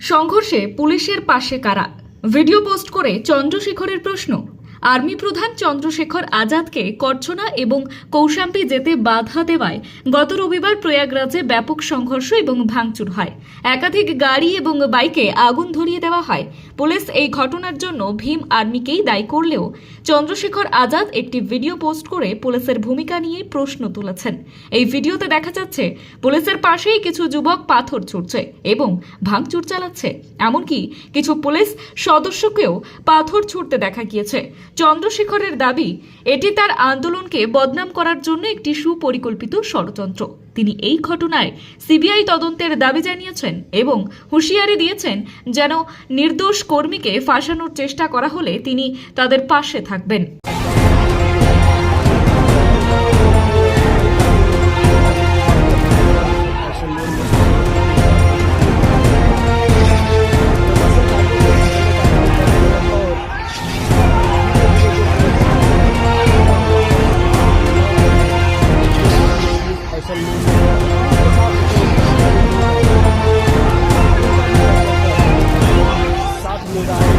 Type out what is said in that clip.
সংঘর্ষে পুলিশের পাশে কারা? ভিডিও পোস্ট করে চন্দ্রশেখরের প্রশ্ন। আর্মি প্রধান চন্দ্রশেখর আজাদকে করছনা এবং কৌশাম্বী যেতে বাধা দেওয়ায় গত রবিবার প্রয়াগরাজে ব্যাপক সংঘর্ষ এবং ভাঙচুর হয়। একাধিক গাড়ি এবং বাইকে আগুন ধরিয়ে দেওয়া হয়। পুলিশ এই ঘটনার জন্য ভীম আর্মিকেই দায়ী করলেও চন্দ্রশেখর আজাদ একটি ভিডিও পোস্ট করে পুলিশের ভূমিকা নিয়ে প্রশ্ন তুলেছেন। এই ভিডিওতে দেখা যাচ্ছে, পুলিশের পাশেই কিছু যুবক পাথর ছুটছে এবং ভাঙচুর চালাচ্ছে। এমনকি কিছু পুলিশ সদস্যকেও পাথর ছুটতে দেখা গিয়েছে। চন্দ্রশেখরের দাবি, এটি তার আন্দোলনকে বদনাম করার জন্য একটি সুপরিকল্পিত ষড়যন্ত্র। তিনি এই ঘটনায় সিবিআই তদন্তের দাবি জানিয়েছেন এবং হুঁশিয়ারি দিয়েছেন যেন নির্দোষ কর্মীকে ফাঁসানোর চেষ্টা করা হলে তিনি তাদের পাশে থাকবেন Salud. 감사합니다.